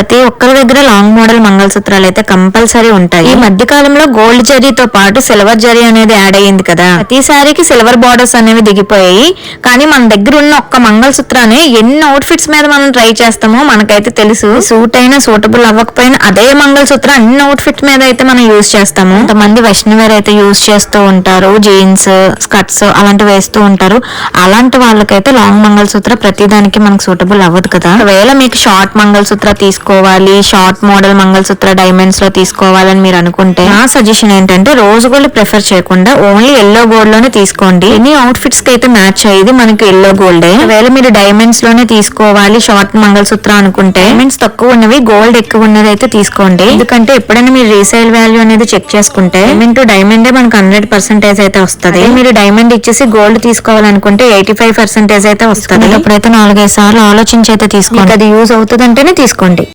ప్రతి ఒక్కరి దగ్గర లాంగ్ మోడల్ మంగళసూత్రాలు అయితే కంపల్సరీ ఉంటాయి. ఈ మధ్య కాలంలో గోల్డ్ జరీతో పాటు సిల్వర్ జరీ అనేది యాడ్ అయ్యింది కదా. ప్రతిసారికి సిల్వర్ బార్డర్స్ అనేవి దిగిపోయాయి. కానీ మన దగ్గర ఉన్న ఒక్క మంగళసూత్రాన్ని ఎన్ని అవుట్ఫిట్స్ మీద మనం ట్రై చేస్తామో మనకైతే తెలుసు. సూట్ అయినా సూటబుల్ అవ్వకపోయినా అదే మంగళసూత్రం అన్ని అవుట్ఫిట్స్ మీద అయితే మనం యూజ్ చేస్తాము. కొంతమంది వెస్ట్రన్ వేర్ అయితే యూజ్ చేస్తూ ఉంటారు. జీన్స్ స్కర్ట్స్ అలాంటివి వేస్తూ ఉంటారు. అలాంటి వాళ్ళకైతే లాంగ్ మంగళసూత్ర ప్రతిదానికి మనకు సూటబుల్ అవ్వదు కదా. ఒకవేళ మీకు షార్ట్ మంగళసూత్ర తీసుకోవాలి షార్ట్ మోడల్ మంగళసూత్ర డైమండ్స్లో తీసుకోవాలని మీరు అనుకుంటే నా సజెషన్ ఏంటంటే రోజు గోల్డ్ ప్రిఫర్ చేయకుండా ఓన్లీ ఎల్లో గోల్డ్లోనే తీసుకోండి. ఎన్ని అవుట్ఫిట్స్కి అయితే మ్యాచ్ అయ్యేది మనకి ఎల్లో గోల్డ్ ఒకవేళ మీరు డైమండ్స్లోనే తీసుకోవాలి షార్ట్ మంగళసూత్ర అనుకుంటే డైమండ్స్ తక్కువ ఉన్నవి గోల్డ్ ఎక్కువ ఉన్నది అయితే తీసుకోండి. ఎందుకంటే ఎప్పుడైనా మీరు రీసేల్ వాల్యూ అనేది చెక్ చేసుకుంటే డైమండ్ టు డైమండ్ మనకు హండ్రెడ్ పర్సెంటేజ్ అయితే వస్తుంది. మీరు డైమండ్ ఇచ్చేసి గోల్డ్ తీసుకోవాలనుకుంటే ఎయిటీ ఫైవ్ పర్సెంటేజ్ అయితే వస్తుంది. అప్పుడైతే నాలుగైదు సార్లు ఆలోచించి అయితే తీసుకోండి. అది యూజ్ అవుతుంది అంటేనే తీసుకోండి.